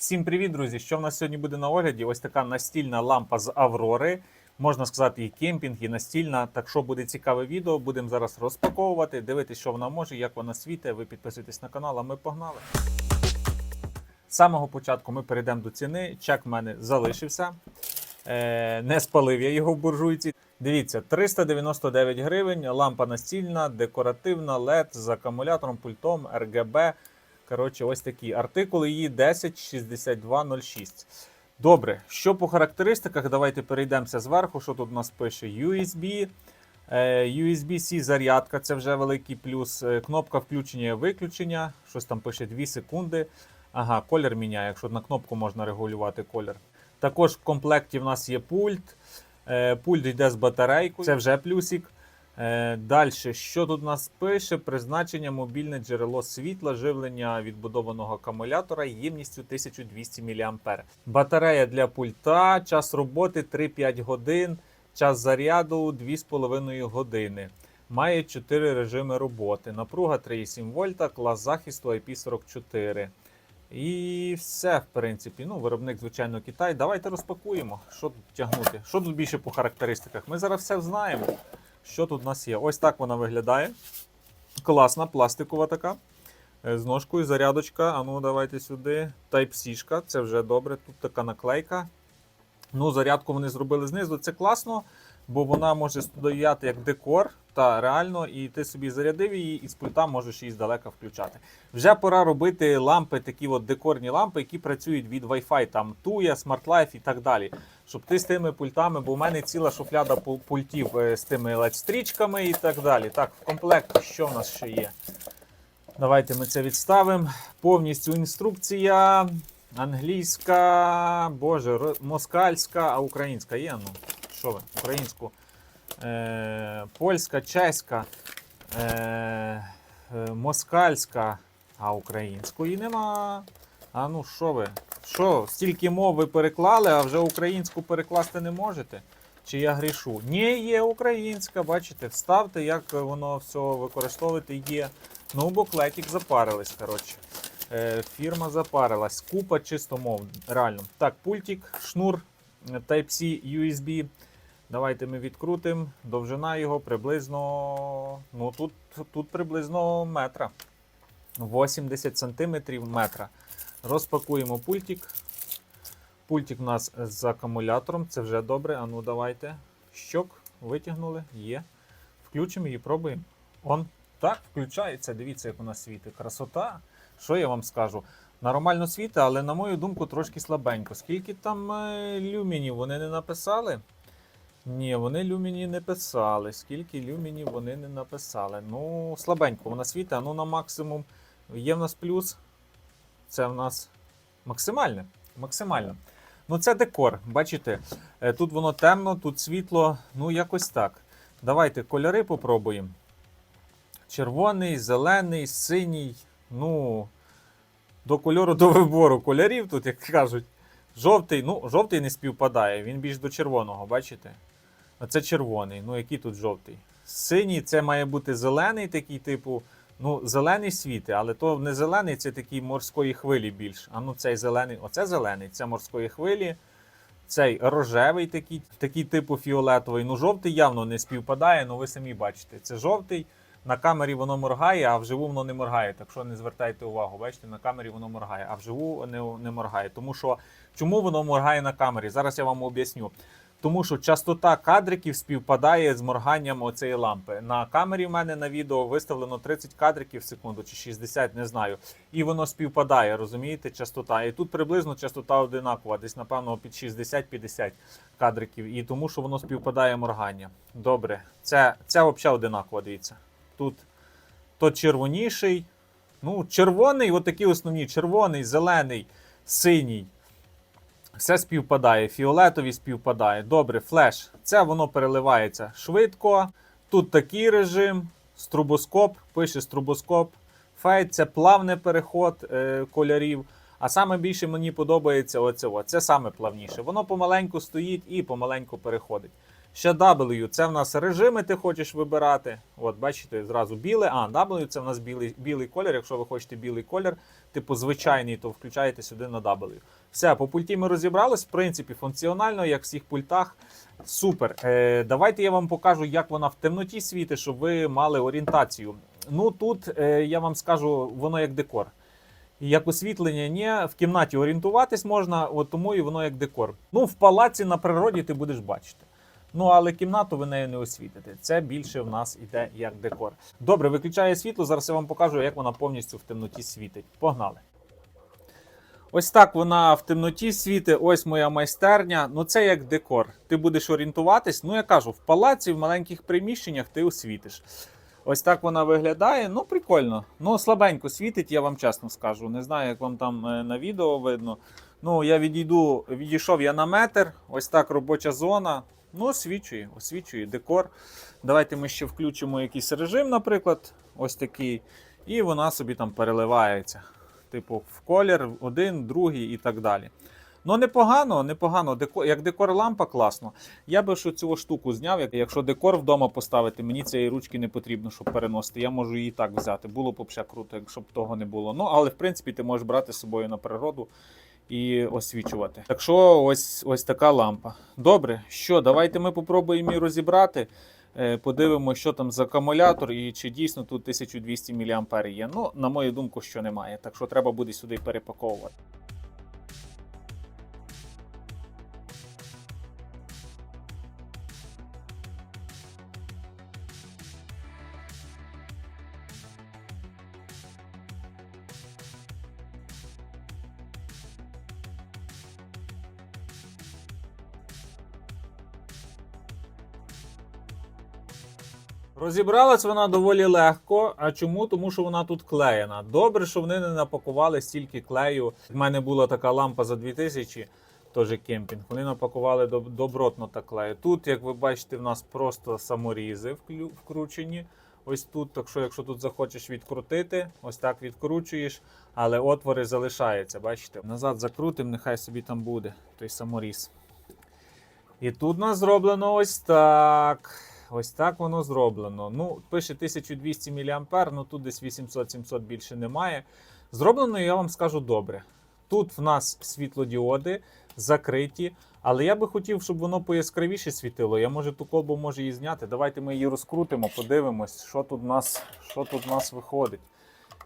Всім привіт, друзі! Що в нас сьогодні буде на огляді? Ось така настільна лампа з Аврори. Можна сказати, і кемпінг, і настільна. Так що буде цікаве відео. Будемо зараз розпаковувати, дивитися, що вона може, як вона світить. Ви підписуйтесь на канал, а ми погнали. З самого початку ми перейдемо до ціни. Чек в мене залишився. Е, не спалив я його в буржуйці. Дивіться, 399 гривень, лампа настільна, декоративна, LED з акумулятором, пультом, RGB. Коротше, ось такі артикули її 106206. Добре, що по характеристиках, давайте перейдемося зверху. Що тут у нас пише? USB. е, USB-C зарядка, це вже великий плюс. Е, Кнопка включення і виключення. Щось там пише 2 секунди. Ага, колір міняє, якщо на кнопку можна регулювати колір. Також в комплекті в нас є пульт. Е, Пульт йде з батарейкою, це вже плюсик. Е, Далі, що тут у нас пише? Призначення мобільне джерело світла, живлення відбудованого акумулятора ємністю 1200 мА. Батарея для пульта, час роботи 3-5 годин, час заряду 2,5 години. Має 4 режими роботи. Напруга 3,7 вольта, клас захисту IP44. І все, в принципі. Ну, виробник, звичайно, Китай. Давайте розпакуємо. Що тут тягнути? Що тут більше по характеристиках? Ми зараз все знаємо. Що тут у нас є? Ось так вона виглядає. Класна, пластикова така. Е, З ножкою, зарядочка. А ну, давайте сюди. Type-C, це вже добре. Тут така наклейка. Ну, зарядку вони зробили знизу. Це класно, бо вона може стояти як декор. Та реально, і ти собі зарядив її, і з пульта можеш її здалека включати. Вже пора робити лампи, такі от декорні лампи, які працюють від Wi-Fi, там Tuya, Smart Life і так далі. Щоб ти з тими пультами, бо в мене ціла шуфляда пультів е, з тими LED-стрічками і так далі. Так, в комплекті що в нас ще є? Давайте ми це відставимо. Повністю інструкція. Англійська, боже, москальська, а українська є? Ну, що ви? Українську. Е, польська, чеська, е, е, москальська, а української нема. А ну що ви? Що, стільки мов ви переклали, а вже українську перекласти не можете? Чи я грішу? Ні, є українська, бачите, вставте, як воно все використовувати є. Ну, буклетик запарились, коротше. Е, фірма запарилась. Купа чисто мов. Реально. Так, пультик, шнур Type-C USB. Давайте ми відкрутимо. Довжина його приблизно. Ну, тут, тут приблизно метра. 80 сантиметрів метра. Розпакуємо пультик. Пультик у нас з акумулятором, це вже добре. А ну давайте. Щок витягнули, є. Включимо і пробуємо. Он так включається. Дивіться, як вона світить. Красота. Що я вам скажу? Нормально світить, але, на мою думку, трошки слабенько. Скільки там е, люмінів вони не написали? Ні, вони люміні не писали. Скільки люмінів вони не написали. Ну, слабенько вона світить, а ну на максимум. Є в нас плюс. Це в нас максимальне. Максимально. Ну, це декор. Бачите, Е, тут воно темно, тут світло. Ну, якось так. Давайте кольори попробуємо. Червоний, зелений, синій. Ну, до кольору до вибору кольорів, тут, як кажуть. Жовтий, ну, жовтий не співпадає, він більш до червоного, бачите? А це червоний. Ну, який тут жовтий? Синій це має бути зелений, такий, типу. Ну, зелений світи, але то не зелений, це такий морської хвилі більш. А ну цей зелений, оце зелений, це морської хвилі. Цей рожевий такий, такий типу фіолетовий. Ну, жовтий явно не співпадає, ну ви самі бачите. Це жовтий. На камері воно моргає, а вживу воно не моргає. Так що не звертайте увагу. Бачите, на камері воно моргає, а вживу не, не моргає. Тому що чому воно моргає на камері? Зараз я вам об'ясню. Тому що частота кадриків співпадає з морганням оцеї лампи. На камері в мене на відео виставлено 30 кадриків в секунду чи 60, не знаю. І воно співпадає, розумієте, частота. І тут приблизно частота одинакова, десь, напевно, під 60-50 кадриків. І тому, що воно співпадає моргання. Добре, це, це взагалі одинаково, дивіться. Тут то червоніший. Ну, червоний, отакі основні: червоний, зелений, синій. Все співпадає, фіолетові співпадає. Добре, флеш. Це воно переливається швидко. Тут такий режим, струбоскоп, пише струбоскоп. Фейт це плавний переход е, кольорів. А саме більше мені подобається оце. Це саме плавніше. Воно помаленьку стоїть і помаленьку переходить. Ще W це в нас режими, ти хочеш вибирати. От, бачите, зразу біле. А, W це в нас білий, білий колір. Якщо ви хочете білий колір, типу звичайний, то включаєте сюди на W. Все, по пульті ми розібрались. В принципі, функціонально, як в всіх пультах. Супер. Е, давайте я вам покажу, як вона в темноті світить, щоб ви мали орієнтацію. Ну тут е, я вам скажу, воно як декор. Як освітлення, ні, в кімнаті орієнтуватись можна, от тому і воно як декор. Ну, в палаці на природі ти будеш бачити. Ну, але кімнату ви нею не освітите. Це більше в нас іде як декор. Добре, виключає світло. Зараз я вам покажу, як вона повністю в темноті світить. Погнали. Ось так вона в темноті світить. Ось моя майстерня. Ну це як декор. Ти будеш орієнтуватись. Ну я кажу, в палаці, в маленьких приміщеннях ти освітиш. Ось так вона виглядає. Ну, прикольно. Ну, слабенько світить, я вам чесно скажу. Не знаю, як вам там е, на відео видно. Ну, я відійду, відійшов я на метр. Ось так робоча зона. Ну, освічує, освічує декор. Давайте ми ще включимо якийсь режим, наприклад, ось такий. І вона собі там переливається. Типу, в колір, один, другий і так далі. Ну, непогано, непогано. Деко- Як декор лампа класно. Я би що цю штуку зняв. Якщо декор вдома поставити, мені цієї ручки не потрібно, щоб переносити. Я можу її так взяти. Було б взагалі круто, якщо б того не було. Ну, але в принципі ти можеш брати з собою на природу і освічувати. Так що ось, ось така лампа. Добре, що, давайте ми попробуємо її розібрати. Е, Подивимося, що там за акумулятор і чи дійсно тут 1200 мА є. Ну, на мою думку, що немає. Так що треба буде сюди перепаковувати. Розібралась вона доволі легко. А чому? Тому що вона тут клеєна. Добре, що вони не напакували стільки клею. У мене була така лампа за 2000, теж кемпінг. Вони напакували добротно так клею. Тут, як ви бачите, в нас просто саморізи вкручені. Ось тут, так що, якщо тут захочеш відкрутити, ось так відкручуєш, але отвори залишаються. Бачите? Назад закрутимо, нехай собі там буде той саморіз. І тут у нас зроблено ось так. Ось так воно зроблено. Ну, пише 1200 мА, ну тут десь 800-700 більше немає. Зроблено, я вам скажу добре. Тут в нас світлодіоди закриті, але я би хотів, щоб воно пояскравіше світило. Я може ту колбу може її зняти. Давайте ми її розкрутимо, подивимось, що тут в нас, що тут в нас виходить.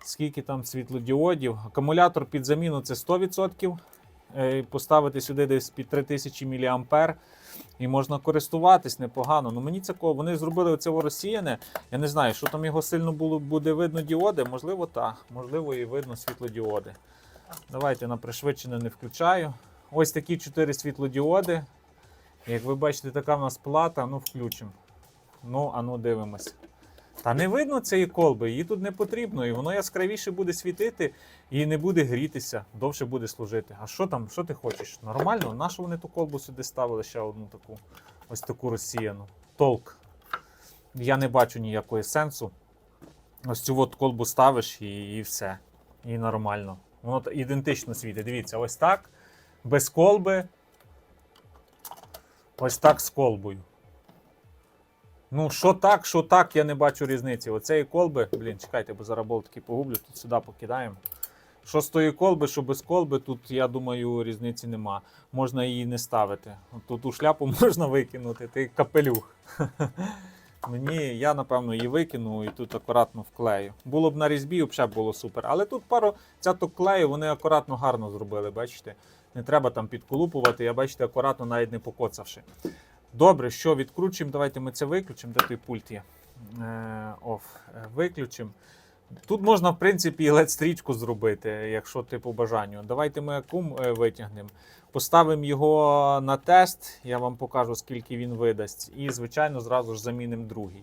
Скільки там світлодіодів. Акумулятор під заміну це 100%. Е, Поставити сюди десь під 3000 мА і можна користуватись непогано. Ну мені цього вони зробили оце розсіяне. Я не знаю, що там його сильно було буде видно діоди. Можливо, так. Можливо, і видно світлодіоди. Давайте на пришвидшене не включаю. Ось такі 4 світлодіоди. Як ви бачите, така в нас плата. Ну, включимо. Ну, а ну дивимось. Та не видно цієї колби, її тут не потрібно, і воно яскравіше буде світити і не буде грітися, довше буде служити. А що там, що ти хочеш? Нормально? Нащо вони ту колбу сюди ставили ще одну таку, ось таку розсіяну? Толк. Я не бачу ніякого сенсу. Ось цю от колбу ставиш і, і все. І нормально. Воно ідентично світить. Дивіться, ось так. Без колби. Ось так з колбою. Ну, що так, що так, я не бачу різниці. Оцеї колби, блін, чекайте, бо зараз болтики погублю, тут сюди покидаємо. Що з тої колби, що без колби, тут, я думаю, різниці нема. Можна її не ставити. Тут ту шляпу можна викинути, ти капелюх. Мені, я, напевно, її викину і тут акуратно вклею. Було б на різьбі, взагалі було супер. Але тут пару цяток клею, вони акуратно гарно зробили, бачите? Не треба там підколупувати, я бачите, акуратно навіть не покоцавши. Добре, що відкручуємо? Давайте ми це виключимо. Де той пульт є? Е, оф, е, виключимо. Тут можна, в принципі, і LED-стрічку зробити, якщо ти по бажанню. Давайте ми акум е, витягнемо. Поставимо його на тест, я вам покажу, скільки він видасть. І, звичайно, зразу ж замінимо другий.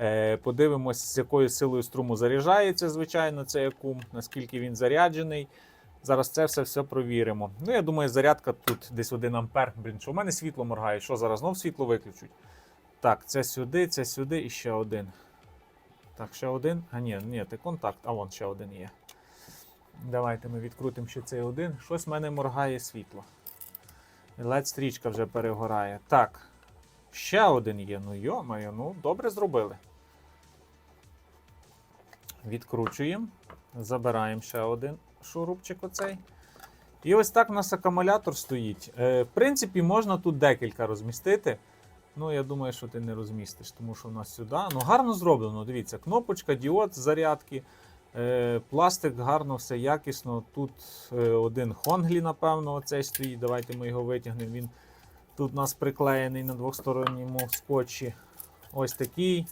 Е, Подивимось, з якою силою струму заряджається, звичайно, цей акум, наскільки він заряджений. Зараз це все все провіримо. Ну, я думаю, зарядка тут десь 1 ампер. Блін, що в мене світло моргає. Що зараз знов світло виключуть? Так, це сюди, це сюди і ще один. Так, ще один. А ні, ні, це контакт, а вон ще один є. Давайте ми відкрутимо ще цей один. Щось в мене моргає світло. LED стрічка вже перегорає. Так. Ще один є. Ну йомаю, ну добре зробили. Відкручуємо. Забираємо ще один шурупчик оцей. І ось так у нас акумулятор стоїть. Е, в принципі, можна тут декілька розмістити. Ну, я думаю, що ти не розмістиш, тому що в нас сюди. Ну, гарно зроблено. Дивіться, кнопочка, діод зарядки. Е, пластик гарно, все якісно. Тут е, один Хонглі, напевно, оцей стоїть. Давайте ми його витягнемо. Він тут у нас приклеєний на двосторонньому скотчі. Ось такий.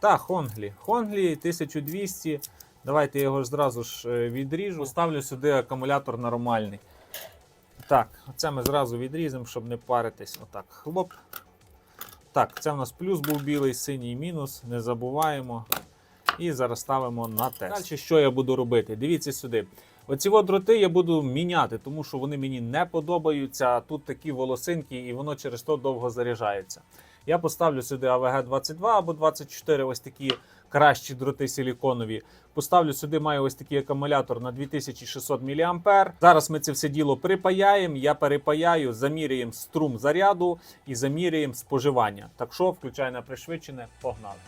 Та, Хонглі. Хонглі 1200. Давайте я його зразу ж е, відріжу. Поставлю сюди акумулятор нормальний. Так, це ми зразу відріземо, щоб не паритись. Отак, хлоп. Так, це в нас плюс був білий, синій мінус. Не забуваємо. І зараз ставимо на тест. Далі що я буду робити? Дивіться сюди. Оці от дроти я буду міняти, тому що вони мені не подобаються. Тут такі волосинки, і воно через то довго заряджається. Я поставлю сюди АВГ-22 або 24, ось такі кращі дроти силіконові. Поставлю сюди, маю ось такий акумулятор на 2600 мА. Зараз ми це все діло припаяємо. Я перепаяю, заміряємо струм заряду і заміряємо споживання. Так що, включай на пришвидшене, погнали.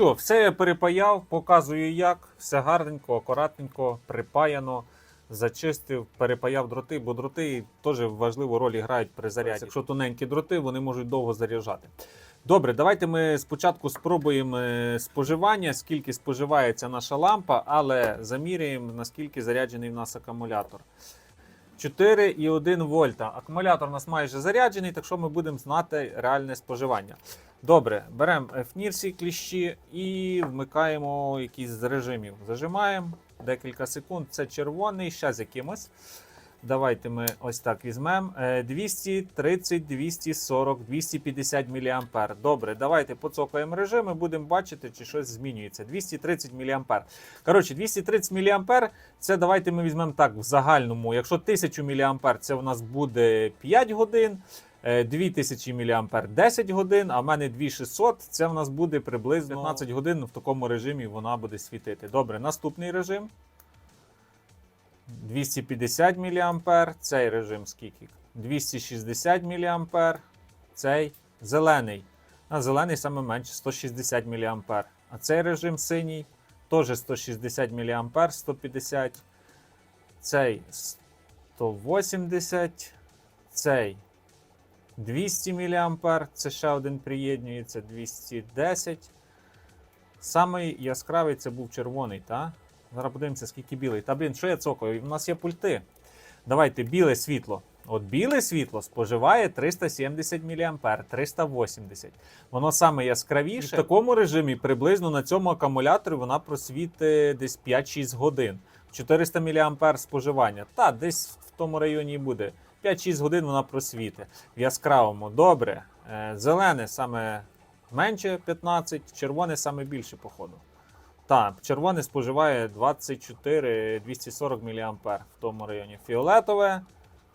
Що, все я перепаяв, показую як. Все гарненько, акуратненько, припаяно, зачистив, перепаяв дроти, бо дроти теж важливу роль грають при заряді. Якщо тоненькі дроти, вони можуть довго заряджати. Добре, давайте ми спочатку спробуємо е, споживання, скільки споживається наша лампа, але заміряємо, наскільки заряджений в нас акумулятор. 4,1 вольта. Акумулятор у нас майже заряджений, так що ми будемо знати реальне споживання. Добре, беремо фнірсі кліщі і вмикаємо якийсь з режимів. Зажимаємо декілька секунд. Це червоний, ще з якимось. Давайте ми ось так візьмемо. Е, 230, 240, 250 мА. Добре, давайте поцокаємо режим і будемо бачити, чи щось змінюється. 230 мА. Коротше, 230 мА це давайте ми візьмемо так в загальному. Якщо 1000 мА, це у нас буде 5 годин. Е, 2000 мА 10 годин, а в мене 2600, це в нас буде приблизно 15 годин в такому режимі вона буде світити. Добре, наступний режим. 250 мА, цей режим скільки? 260 мА, цей зелений. А зелений саме менше 160 мА. А цей режим синій теж 160 мА, 150. Цей 180, цей 200 мА, це ще один приєднюється, 210. Самий яскравий це був червоний, та? Зараз подивимося, скільки білий. Та блін, що я цокаю? У нас є пульти. Давайте біле світло. От біле світло споживає 370 мА, 380. Воно саме яскравіше. І в такому режимі приблизно на цьому акумуляторі вона просвітить десь 5-6 годин. 400 мА споживання. Та, десь в тому районі і буде. 5-6 годин вона просвітить. В яскравому. Добре. Е, Зелене саме менше 15, червоне саме більше, походу. Так, червоне споживає 24 240 мА в тому районі. Фіолетове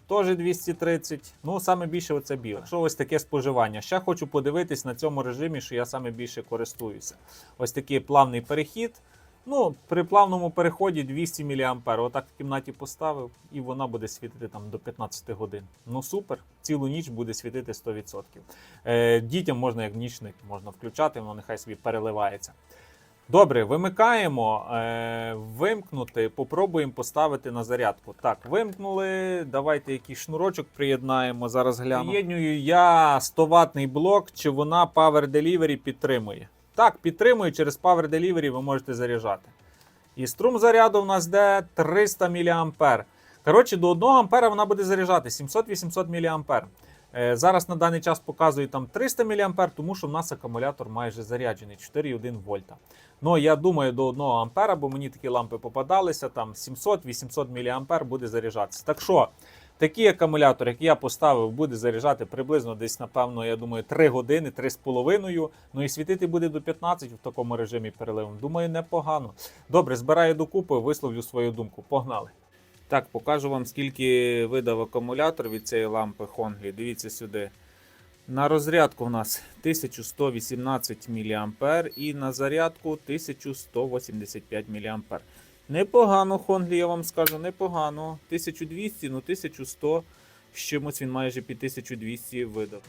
теж 230. Ну, саме більше оце біле. Що ось таке споживання. Ще хочу подивитись на цьому режимі, що я саме більше користуюся. Ось такий плавний перехід. Ну, при плавному переході 200 мА. Отак в кімнаті поставив, і вона буде світити там до 15 годин. Ну супер, цілу ніч буде світити 100%. Е, дітям можна як нічник, можна включати, воно нехай собі переливається. Добре, вимикаємо. Е, вимкнути, попробуємо поставити на зарядку. Так, вимкнули. Давайте якийсь шнурочок приєднаємо. Зараз гляну. Приєднюю я 100 ватний блок, чи вона Power Delivery підтримує. Так, підтримує, через Power Delivery ви можете заряджати. І струм заряду в нас де 300 мА. Коротше, до 1 А вона буде заряджати 700-800 мА. Е, Зараз на даний час показує там 300 мА, тому що в нас акумулятор майже заряджений 4,1 вольта. Ну я думаю, до 1 ампера, бо мені такі лампи попадалися, там 700-800 мА буде заряджатися. Так що, такий акумулятор, як я поставив, буде заряджати приблизно десь, напевно, я думаю, 3 години, 3,5. Ну і світити буде до 15 в такому режимі переливом. Думаю, непогано. Добре, збираю докупи, висловлю свою думку. Погнали. Так, покажу вам, скільки видав акумулятор від цієї лампи Хонглі. Дивіться сюди. На розрядку у нас 1118 мА і на зарядку 1185 мА. Непогано, Хонглі, я вам скажу, непогано. 1200, ну 1100 з чимось він майже під 1200 видав.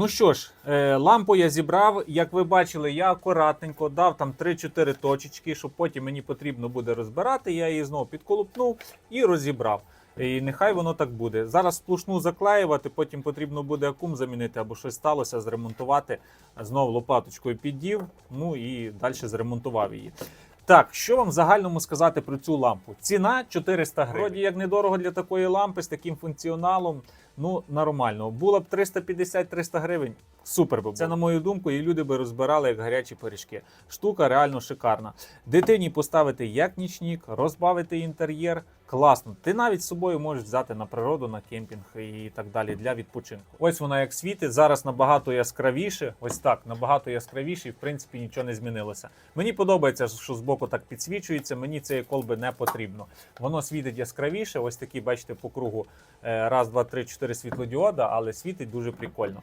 Ну що ж, е, лампу я зібрав. Як ви бачили, я акуратненько дав там 3-4 точечки, щоб потім мені потрібно буде розбирати. Я її знову підколупнув і розібрав. І нехай воно так буде. Зараз сплошну заклеювати, потім потрібно буде акум замінити або щось сталося, зремонтувати. Знову лопаточкою піддів, ну і далі зремонтував її. Так, що вам в загальному сказати про цю лампу? Ціна 400 гривень. Вроді як недорого для такої лампи з таким функціоналом. Ну, нормально. Було б 350-300 гривень. Супер би було. Це, на мою думку, і люди би розбирали як гарячі пиріжки. Штука реально шикарна. Дитині поставити як нічник, розбавити інтер'єр. Класно. Ти навіть з собою можеш взяти на природу, на кемпінг і так далі для відпочинку. Ось вона як світить. Зараз набагато яскравіше. Ось так, набагато яскравіше, і в принципі нічого не змінилося. Мені подобається, що збоку так підсвічується. Мені цієї колби не потрібно. Воно світить яскравіше. Ось такі, бачите, по кругу е, раз, два, три, чотири світлодіода, але світить дуже прикольно.